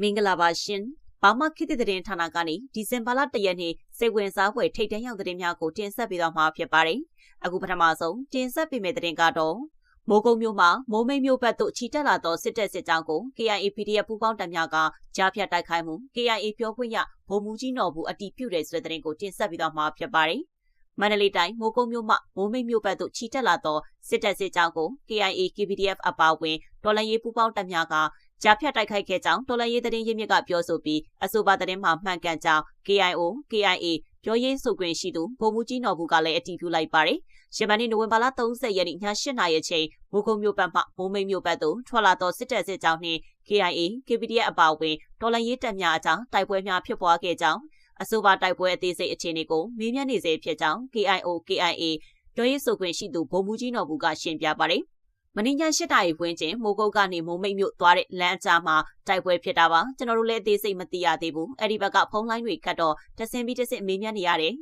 မင်္ဂလာပါရှင်။ဘာမှခေတ်သစ်သတင်းဌာနကနေဒီဇင်ဘာလ၁ရက်နေ့စိတ်ဝင်စားဖွယ်ထိတ်တန့်ရောက်သတင်းများကိုတင်ဆက်ပေးသွားမှာဖြစ်ပါတယ်။အခုပထမဆုံးတင်ဆက်ပေးမယ့်သတင်းကတော့မိုးကုံမြို့မှာမိုးမိတ်မြို့ဘက်သို့ချီတက်လာသောစစ်တပ်စစ်ကြောင်းကို KIA PDF ပူးပေါင်းတပ်များကကြားဖြတ်တိုက်ခိုက်မှု KIA ပြောခွင့်ရဗိုလ်မှူးကြီးနော်ဘူးအတီးပြုတ်တဲ့ဆိုတဲ့သတင်းကိုတင်ဆက်ပေးသွားမှာဖြစ်ပါတယ်။ မန္တလေးတိုင်းမိုးကုံမြို့မှမိုးမိတ်မြို့ဘက်သို့ချီတက်လာသောစစ်တပ်စစ်ကြောင်းကို KIA KPDF အပါအဝင်တော်လှန်ရေးပူးပေါင်းတပ်များကကြားဖြတ်တိုက်ခိုက်ခဲ့ကြောင်းတော်လှန်ရေးသတင်းရင်းမြစ်ကပြောဆိုပြီးအဆိုပါသတင်းမှာမှန်ကန်ကြောင်း KIO KIA ပြောရေးဆိုခွင့်ရှိသူဗိုလ်မှူးကြီးနော်ဘူးကလည်းအတည်ပြုလိုက်ပါတယ်။ရမန်နေ့နိုဝင်ဘာလ30ရက်နေ့ည8:00နာရီအချိန်မိုးကုံမြို့ဘက်မှမိုးမိတ်မြို့ဘက်သို့ထွက်လာသောစစ်တပ်စစ်ကြောင်းနှင့် KIA KPDF အပါအဝင်တော်လှန်ရေးတပ်များအကြားတိုက်ပွဲများဖြစ်ပွားခဲ့ကြောင်း အဆိုပါတိုက်ပွဲအသေးစိတ်အခြေအနေကိုမေးမြန်းနေစေဖြစ်ကြောင်း KIO KIA ပြောရေးဆိုခွင့်ရှိသူဗိုလ်မှူးကြီးနော်ဘူးကရှင်းပြပါတယ်မင်းည၈တာရီဝင်းကျင်မိုးကုတ်ကနေမိုးမိတ်မြို့သွားတဲ့လမ်းအကြားမှာတိုက်ပွဲဖြစ်တာပါကျွန်တော်တို့လည်းအသေးစိတ်မသိရသေးဘူးအဲ့ဒီဘက်ကဖုန်းလိုင်းတွေခတ်တော့တဆင်ပြီးတဆင်မေးမြန်းနေရတယ်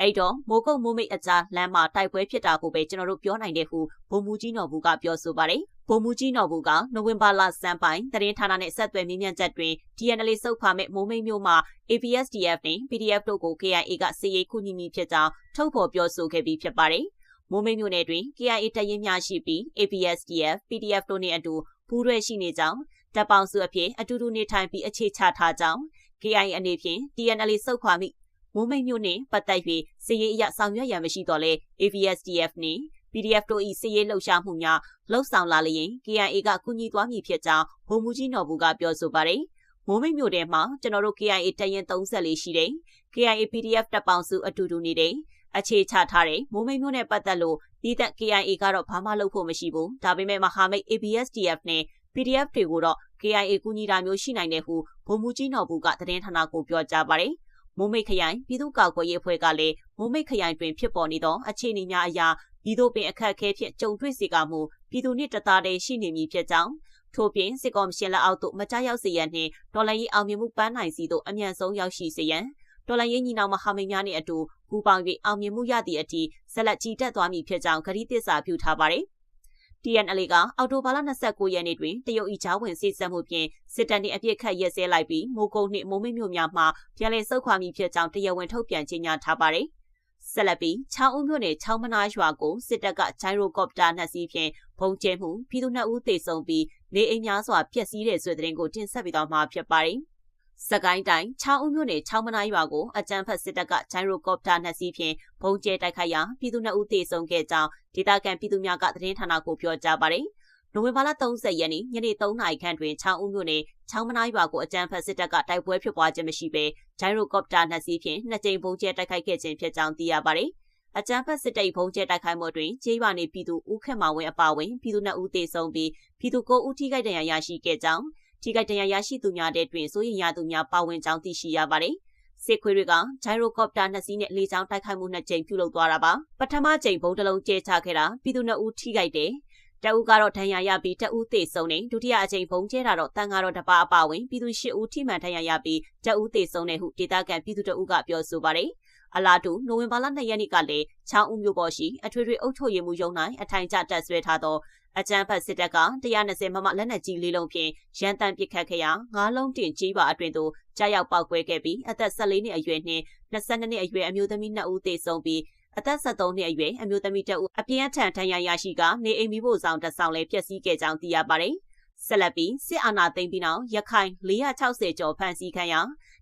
အဲ့တော့မိုးကုတ်မိုးမိတ်အကြားလမ်းမှာတိုက်ပွဲဖြစ်တာကိုပဲကျွန်တော်တို့ပြောနိုင်တယ်ဟုဗိုလ်မှူးကြီးနော်ဘူးကပြောဆိုပါတယ် ဗိုလ်မှူးကြီးနော်ဘူးကနိုဝင်ဘာလစံပိုင်းသတင်းဌာနနဲ့ဆက်သွယ်မေးမြန်းချက်တွင် DNL စုပ်ဖာမဲ့မိုးမိတ်မြို့မှာ APSDF နဲ့ PDF တို့ကို KIA ကစီရေးခုညီမိဖြစ်ကြောင်းထုတ်ဖော်ပြောဆိုခဲ့ပြီးဖြစ်ပါတယ်မိုးမိတ်မြို့နယ်တွင် KIA တရင်များရှိပြီး APSDF, PDF တို့နှင့်အတူပူးတွဲရှိနေကြောင်းတပ်ပေါင်းစုအဖြစ်အတူတူနေထိုင်ပြီးအခြေချထားကြောင်း KIA အနေဖြင့် TNL စုပ်ခွာမိမိုးမိတ်မြို့နှင့်ပတ်သက်၍စည်ရေးအရဆောင်ရွက်ရန်မရှိတော့လဲ APSDF နှင့် PDF တို့၏စည်ရေးလှုပ်ရှားမှုများလှုပ်ဆောင်လာလျင် KIA ကကူညီသွားမည်ဖြစ်ကြောင်းဗိုလ်မှူးကြီးနော်ဘူးကပြောဆိုပါတယ်မိုးမိတ်မြို့ထဲမှာကျွန်တော်တို့ KIA တရင်34ရှိတယ် KIA PDF တပ်ပေါင်းစုအတူတူနေတယ်အခြေချထားတဲ့မိုးမိတ်မျိုးနဲ့ပတ်သက်လို့ဒီသက် KIA ကတော့ဘာမှလုပ်ဖို့မရှိဘူးဒါပေမဲ့မဟာမိတ် ABSDF နဲ့ PDF တွေကိုတော့ KIA ကူညီတာမျိုးရှိနိုင်တယ်ဟုဗိုလ်မှူးကြီးနော်ဘူးကသတင်းဌာနကိုပြောကြားပါတယ်မိုးမိတ်ခရိုင်ပြည်သူ့ကာကွယ်ရေးအဖွဲ့ကလည်းမိုးမိတ်ခရိုင်တွင်ဖြစ်ပေါ်နေသောအခြေအနေများအရာ ပြည်သူပင်အခက်အခဲဖြင့်ကြုံတွေ့စေကမှုပြည်သူနှင့်တသားတည်းရှိနေမည်ဖြစ်ကြောင်းထို့ပြင်စစ်ကော်မရှင်လက်အောက်သို့မကြောက်စေရန်နှင့်ဒေါ်လာရေးအောင်မြင်မှုပန်းနိုင်စီသို့အမြန်ဆုံးရောက်ရှိစေရန်တော်လိုင်းရေးညီနောင်မဟာမိတ်များနှင့်အတူပူးပေါင်း၍အောင်မြင်မှုရသည့်အထိဆက်လက်ကြီးတက်သွားမည်ဖြစ်ကြောင်းကတိသစ္စာပြုထားပါတယ်။ TNL ကအော်တိုဘာလ29ရက်နေ့တွင်တရုတ်ဤချောင်းဝင်စစ်ဆက်မှုဖြင့်စစ်တပ်နှင့်အပြစ်ခတ်ရက်စဲလိုက်ပြီးမိုးကုတ်နှင့်မိုးမိတ်မြို့များမှပြန်လည်ဆုတ်ခွာမည်ဖြစ်ကြောင်းတရားဝင်ထုတ်ပြန်ကြေညာထားပါတယ်။ ဆက်လက်ပြီးချောင်းဦးမြို့နယ်ချောင်းမနာရွာကိုစစ်တပ်ကဂျိုင်ရိုကော်ပတာနှစ်စီးဖြင့်ဘုံကျဲမှုပြည်သူနှစ်ဦးသေဆုံးပြီးနေအိမ်များစွာပျက်စီးတဲ့ဆွေတဲ့ရင်ကိုတင်ဆက်ပြီးတော့မှာဖြစ်ပါတယ်။စကိုင်းတိုင်းချောင်းဦးမြို့နယ်ချောင်းမနာရွာကိုအကြမ်းဖက်စစ်တပ်ကဂျိုင်ရိုကော်ပတာနှစ်စီးဖြင့်ဘုံကျဲတိုက်ခိုက်ရာပြည်သူနှစ်ဦးသေဆုံးခဲ့ကြောင်းဒေသခံပြည်သူများကသတင်းဌာနကိုပြောကြားပါတယ်။နိုဝင်ဘာလ30ရက်နေ့ညနေ3နာရီခန့်တွင်ချောင်းဦးမြို့နယ် ချောင်းမနာရွာကိုအကြမ်းဖက်စစ်တပ်ကတိုက်ပွဲဖြစ်ပွားခြင်းမရှိဘဲဂျိုင်ရိုကော်ပတာနှစ်စီးဖြင့်နှစ်ကြိမ်ဘုံကျဲတိုက်ခိုက်ခဲ့ခြင်းဖြစ်ကြောင်းသိရပါတယ်။အကြမ်းဖက်စစ်တပ်ဘုံကျဲတိုက်ခိုက်မှုတွင်ကျေးရွာနေပြည်သူဦးခက်မောင်ဝင်းအပါအဝင်ပြည်သူနှစ်ဦးသေဆုံးပြီးပြည်သူ9ဦးထိခိုက်ဒဏ်ရာရရှိခဲ့ကြောင်းထိခိုက်ဒဏ်ရာရရှိသူများတဲ့တွင်စိုးရိမ်ရသူများပါဝင်ကြောင်းသိရှိရပါတယ်။စစ်ခွေးတွေကဂျိုင်ရိုကော်ပတာနှစ်စီးနဲ့လေကြောင်းတိုက်ခိုက်မှုနှစ်ကြိမ်ပြုလုပ်သွားတာပါ။ပထမကြိမ်ဘုံတလုံးကျဲချခဲ့တာပြည်သူနှစ်ဦးထိခိုက်တယ်။ တအူးကတော့ဒဏ်ရာရပြီးတအူးသေဆုံးနေဒုတိယအကြိမ်ဘုံကျဲတာတော့တန်ကတော့တပါအပါဝင်ပြည်သူ၈ဦးထိမှန်ဒဏ်ရာရပြီးတအူးသေဆုံးနေဟုဒေသခံပြည်သူတအူးကပြောဆိုပါတယ်။အလားတူနိုဝင်ဘာလ2ရက်နေ့ကလည်းချောင်းဦးမြို့ပေါ်ရှိအထွေထွေအုပ်ချုပ်ရေးမှူးရုံး၌အထိုင်ကျတပ်ဆွဲထားသောအကြမ်းဖက်စစ်တပ်က120မမလက်နက်ကြီးလေးလုံးဖြင့်ရန်တမ်းပစ်ခတ်ခဲ့ရာငါးလုံးတင်ကြီးပါအတွင်သို့ကြားရောက်ပောက်ကွဲခဲ့ပြီးအသက်14နှစ်အရွယ်နှင့်22နှစ်အရွယ်အမျိုးသမီး2ဦးသေဆုံးပြီး အသက်73နှစ်အရွယ်အမျိုးသမီးတဦးအပြင်းထန်ထဏ်ရာရရှိကနေအိမ်မိဖို့ဆောင်တဆောင်လည်းဖျက်ဆီးခဲ့ကြောင်းသိရပါတယ်။ဆက်လက်ပြီးစစ်အာဏာသိမ်းပြီးနောက်ရခိုင်460ကျော်ဖမ်းဆီးခံရ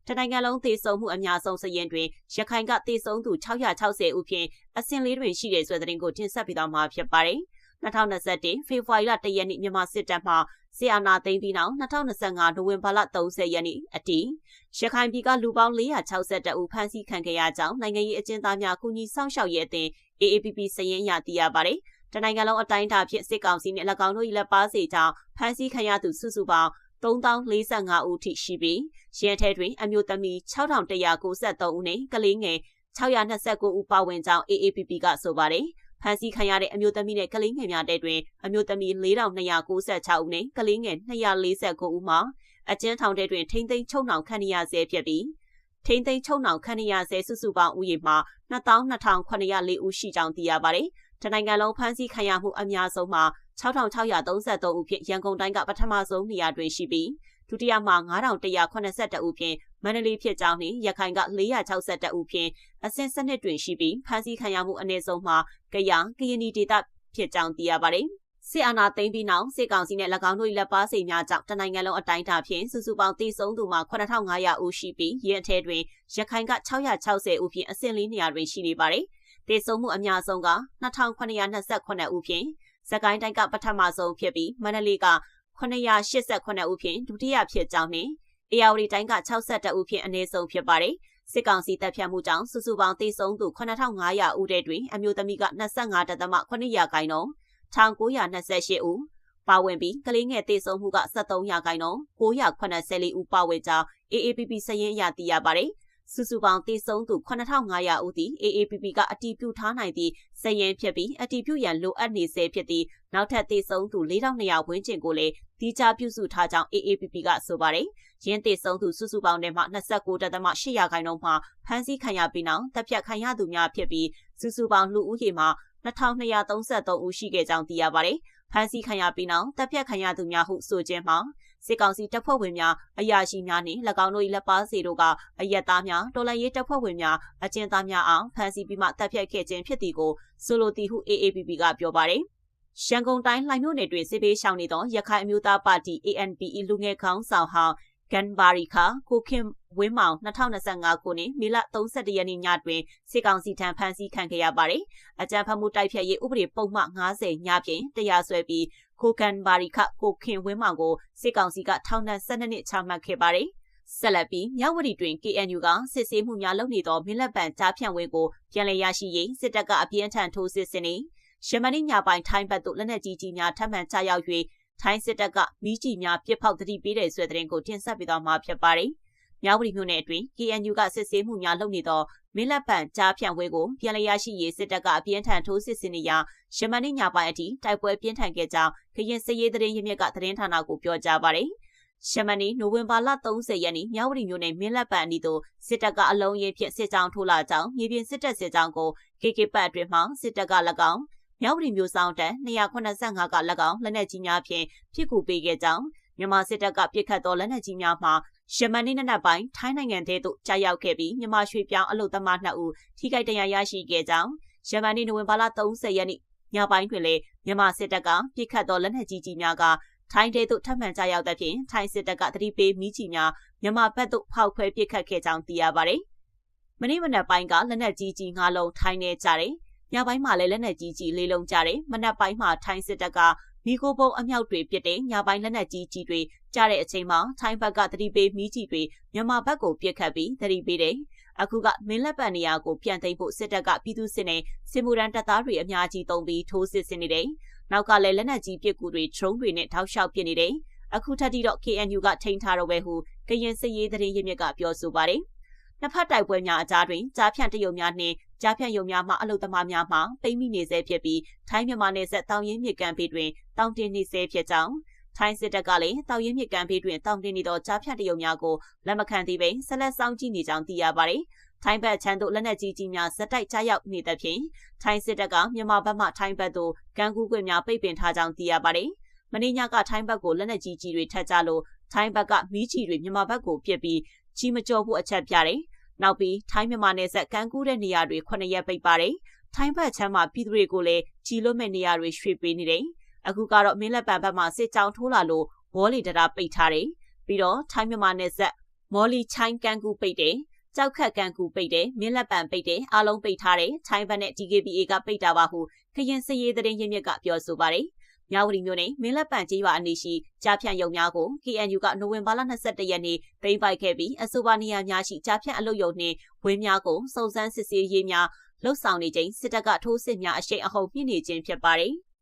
တနိုင်ငံလုံးသေဆုံးမှုအများဆုံးစရင်တွင်ရခိုင်ကသေဆုံးသူ660ဦးဖြင့်အဆင့်လေးတွင်ရှိတဲ့ဆိုတဲ့သတင်းကိုတင်ဆက်ပေးသွားမှာဖြစ်ပါတယ်။ 2021ဖေဖော်ဝါရီလ1ရက်နေ့မြန်မာစစ်တပ်မှဆီအာနာသိမ်းပြီးနောက်2025နိုဝင်ဘာလ30ရက်နေ့အထိရခိုင်ပြည်ကလူပေါင်း462ဦးဖမ်းဆီးခံခဲ့ရကြောင်းနိုင်ငံရေးအကျဉ်းသားများကူညီဆောင်ရှောက်ရေးအသင်း AAPP စည်ရင်းရသိရပါတယ်။တနိုင်ငံလုံးအတိုင်းအတာဖြင့်စစ်ကောင်စီနဲ့၎င်းတို့၏လက်ပါစီကြောင့်ဖမ်းဆီးခံရသူစုစုပေါင်း3045ဦးထိရှိပြီးရဲထဲတွင်အမျိုးသမီး6193ဦးနဲ့ကလေးငယ်629ဦးပါဝင်ကြောင်း AAPP ကဆိုပါတယ်။ ဖမ်းဆီးခံရတဲ့အမျိုးသမီးနဲ့ကလေးငယ်များတဲ့တွင်အမျိုးသမီး4296ဦးနဲ့ကလေးငယ်249ဦးမှာအကျဉ်းထောင်ထဲတွင်ထိမ့်သိမ်းချုံနှောင်ခံရဆဲဖြစ်ပြီးထိမ့်သိမ်းချုံနှောင်ခံရဆဲစုစုပေါင်းဦးရေမှာ22,904ဦးရှိကြောင်းသိရပါတယ်။တနိုင်ငံလုံးဖမ်းဆီးခံရမှုအများဆုံးမှာ6633ဦးဖြင့်ရန်ကုန်တိုင်းကပထမဆုံးနေရာတွင်ရှိပြီးဒုတိယမှာ9182ဦးဖြင့် မန္တလေးဖြစ်ကြောင်းနှင့်ရခိုင်က462ဦးဖြင့်အဆင့်စနစ်တွင်ရှိပြီးဖမ်းဆီးခံရမှုအနည်းဆုံးမှာကရကရင်နီဒေသဖြစ်ကြောင်းသိရပါတယ်။စစ်အာဏာသိမ်းပြီးနောက်စစ်ကောင်စီနဲ့၎င်းတို့လက်ပါစိတ်များကြောင့်တနိုင်ငံလုံးအတိုင်းအတာဖြင့်စုစုပေါင်းတိစုံသူမှာ9500ဦးရှိပြီးရင်းအထဲတွင်ရခိုင်က660ဦးဖြင့်အဆင့်လေးနေရာတွင်ရှိနေပါတယ်။တိစုံမှုအများဆုံးက2928ဦးဖြင့်စကိုင်းတိုင်းကပထမဆုံးဖြစ်ပြီးမန္တလေးက988ဦးဖြင့်ဒုတိယဖြစ်ကြောင်းနှင့် အေယာဝတီတိုင်းက62ဦးဖြင့်အနည်းဆုံးဖြစ်ပါတယ်။စစ်ကောင်စီတပ်ဖြတ်မှုကြောင့်စုစုပေါင်းသေဆုံးသူ9500ဦးတဲ့တွင်အမျိုးသမီးက25.8ရာခိုင်နှုန်း1928ဦးပါဝင်ပြီးကလေးငယ်သေဆုံးမှုက73ရာခိုင်နှုန်း984ဦးပါဝင်ကြောင်း AAPP စည်ရင်းအရသိရပါတယ်။ စုစုပေါင်းတည်ဆုံသူ9500ဦးသည် AAPP ကအတည်ပြုထားနိုင်သည့်စည်ရင်ဖြစ်ပြီးအတည်ပြုရန်လိုအပ်နေဆဲဖြစ်သည့်နောက်ထပ်တည်ဆုံသူ4200ဝန်းကျင်ကိုလည်းဒီချပြုစုထားကြောင်း AAPP ကဆိုပါတယ်။ရင်းတည်ဆုံသူစုစုပေါင်းထဲမှ29.8ရာခိုင်နှုန်းမှဖမ်းဆီးခံရပြီးနောက်တပ်ဖြတ်ခံရသူများဖြစ်ပြီးစုစုပေါင်းလူဦးရေမှာ2233ဦးရှိခဲ့ကြောင်းသိရပါတယ်။ဖမ်းဆီးခံရပြီးနောက်တပ်ဖြတ်ခံရသူများဟုဆိုခြင်းမှာ စစ်ကောင်စီတပ်ဖွဲ့ဝင်များအရာရှိများနှင့်၎င်းတို့၏လက်ပါစီတို့ကအယက်သားများတော်လှန်ရေးတပ်ဖွဲ့ဝင်များအကျဉ်းသားများအောင်ဖမ်းဆီးပြီးမှတပ်ဖြတ်ခဲ့ခြင်းဖြစ်သည်ကိုဆိုလိုသည်ဟု AAPP ကပြောပါတယ်။ရန်ကုန်တိုင်းလှိုင်မြို့နယ်တွင်စစ်ပေးရှောင်နေသောရခိုင်အမျိုးသားပါတီ ANPE လူငယ်ခေါင်းဆောင်ဟောင်း ကန်ဘာရီခါကိုခင်ဝင်းမောင်2025ခုနှစ်မေလ31ရက်နေ့ညတွင်စစ်ကောင်စီထံဖမ်းဆီးခံခဲ့ရပါတယ်။အကြံဖတ်မှုတိုက်ဖြတ်ရေးဥပဒေပုံမှန်90ညဖြင့်တရားစွဲပြီးကိုကန်ဘာရီခကိုခင်ဝင်းမောင်ကိုစစ်ကောင်စီကထောင်ဒဏ်12နှစ်ချမှတ်ခဲ့ပါတယ်။ဆက်လက်ပြီးမြဝတီတွင် KNU ကစစ်ဆေးမှုများလုပ်နေသောမင်းလက်ပံကြားဖြန့်ဝင်းကိုပြန်လည်ရရှိရေးစစ်တပ်ကအပြင်းထန်ထိုးစစ်ဆင်နေရမနီညပိုင်းထိုင်းဘက်သို့လက်နက်ကြီးကြီးများထပ်မံချရောက်၍ ထိုင်းစစ်တပ်ကမိကြီးများပြစ်ဖောက်တတိပေးတဲ့ဆွဲတဲ့ရင်ကိုတင်ဆက်ပေးသွားမှာဖြစ်ပါတယ်။မြဝတီမြို့နယ်အတွင်း KNU ကစစ်ဆေးမှုများလုပ်နေသောမင်းလက်ပံကြားဖြန့်ဝဲကိုပြန်လည်ရရှိရေးစစ်တပ်ကအပြင်းထန်ထိုးစစ်ဆင်နေရာရမန်ညပိုင်းအထိတိုက်ပွဲပြင်းထန်ခဲ့ကြောင်းခရင်စရေးသတင်းရမြစ်ကသတင်းဌာနကိုပြောကြားပါတယ်။ရှမနီနိုဝင်ဘာလ30ရက်နေ့မြဝတီမြို့နယ်မင်းလက်ပံအနီးသို့စစ်တပ်ကအလုံးရင်ဖြင့်စစ်ကြောင်းထိုးလာကြောင်းမြေပြင်စစ်တပ်စစ်ကြောင်းကို KK ပတ်အတွင်းမှစစ်တပ်က၎င်း မြောက်ပြည်မျိုးဆောင်တန်း285က၎င်းလက်နက်ကြီးများဖြင့်ဖြစ်ကူပေးခဲ့ကြောင်းမြန်မာစစ်တပ်ကပြစ်ခတ်သောလက်နက်ကြီးများမှာယမန်နေ့နနက်ပိုင်းထိုင်းနိုင်ငံထဲသို့ကြာရောက်ခဲ့ပြီးမြန်မာရွှေပြောင်းအလုသမား2ဦးထိခိုက်ဒဏ်ရာရရှိခဲ့ကြောင်းယမန်နေ့နိုဝင်ဘာလ30ရက်နေ့ညပိုင်းတွင်လည်းမြန်မာစစ်တပ်ကပြစ်ခတ်သောလက်နက်ကြီးကြီးများကထိုင်းတဲသို့ထပ်မံကြာရောက်တဲ့ဖြင့်ထိုင်းစစ်တပ်ကတတိပေးမိချီများမြန်မာဘက်သို့ဖောက်ခွဲပစ်ခတ်ခဲ့ကြောင်းသိရပါတယ်။မနေ့မနက်ပိုင်းကလက်နက်ကြီးကြီးငါးလုံးထိုင်းနေကြတယ် ညပိုင်းမှာလည်းလက်နက်ကြီးကြီးလေးလုံးကြတယ်မနက်ပိုင်းမှာထိုင်းစစ်တပ်ကမိခိုးပုံအမြောက်တွေပြစ်တဲ့ညပိုင်းလက်နက်ကြီးကြီးတွေကြားတဲ့အချိန်မှာထိုင်းဘက်ကတတိပေးမိကြီးတွေမြန်မာဘက်ကိုပြစ်ခတ်ပြီးတတိပေးတယ်အခုကမင်းလက်ပံနေရာကိုပြန်သိမ်းဖို့စစ်တပ်ကပြည်သူစစ်နဲ့စစ်မှုရန်တပ်သားတွေအများကြီးတုံးပြီးထိုးစစ်ဆင်နေတယ်နောက်ကလည်းလက်နက်ကြီးပစ်ကူတွေဒရုန်းတွေနဲ့ထောက်လျှောက်ပစ်နေတယ်အခုထပ်တီတော့ KNU ကထိန်းထားတော့ပဲဟုကရင်စစ်ရေးသတင်းရင်းမြစ်ကပြောဆိုပါတယ်နှစ်ဖက်တိုက်ပွဲများအကြားတွင်ကြားဖြန့်တရုံများနှင့် ကြားဖြန့်ယုံများမှအလုသမားများမှပိမိနေဆဲဖြစ်ပြီးထိုင်းမြန်မာနယ်စပ်တောင်ရင်းမြစ်ကမ်းဘေးတွင်တောင်တင်နေဆဲဖြစ်ကြောင်းထိုင်းစစ်တပ်ကလည်းတောင်ရင်းမြစ်ကမ်းဘေးတွင်တောင်တင်နေသောကြားဖြန့်တရုံများကိုလက်မခံသေးဘဲဆက်လက်စောင့်ကြည့်နေကြောင်းသိရပါတယ်။ထိုင်းဘက်ချမ်းသို့လက်နက်ကြီးကြီးများဇက်တိုက်ကြားရောက်နေသဖြင့်ထိုင်းစစ်တပ်ကမြန်မာဘက်မှထိုင်းဘက်သို့ကမ်းကူးခွင့်များပိတ်ပင်ထားကြောင်းသိရပါတယ်။မင်းညကထိုင်းဘက်ကိုလက်နက်ကြီးကြီးတွေထပ်ကြလို့ထိုင်းဘက်ကမီးချီတွေမြန်မာဘက်ကိုပြစ်ပြီးကြီးမကြောဖို့အချက်ပြတယ် နောက်ပြီးထိုင်းမြန်မာနယ်စပ်ကမ်းကူးတဲ့နေရာတွေ9ရက်ပိတ်ပါတယ်။ထိုင်းဘက်ချမ်းမှာပြည်သူတွေကိုလည်းကြီးလွတ်မဲ့နေရာတွေရွှေ့ပေးနေတယ်။အခုကတော့မင်းလက်ပံဘက်မှာစစ်ကြောင်းထိုးလာလို့ဝေါ်လီတရာပိတ်ထားတယ်။ပြီးတော့ထိုင်းမြန်မာနယ်စပ်မော်လီချိုင်းကမ်းကူးပိတ်တယ်။ကြောက်ခတ်ကန်ကူပိတ်တယ်မင်းလက်ပံပိတ်တယ်အားလုံးပိတ်ထားတယ်ထိုင်းဘက်နဲ့ DKBA ကပိတ်တာပါဟုခရင်စရေးသတင်းရင်းမြစ်ကပြောဆိုပါတယ် မြဝတီမြို့နယ်မင်းလက်ပံကျေးရွာအနီးရှိကြားဖြန့်ရုံများကို KNU ကနိုဝင်ဘာလ22ရက်နေ့သိမ်းပိုက်ခဲ့ပြီးအဆိုပါနေရာများရှိကြားဖြန့်အလုပ်ရုံနှင့်ဝင်းများကိုစုံစမ်းစစ်ဆေးရေးများလှုပ်ဆောင်နေခြင်းစစ်တပ်ကထိုးစစ်များအရှိန်အဟုန်ပြင်းနေခြင်းဖြစ်ပါတယ်။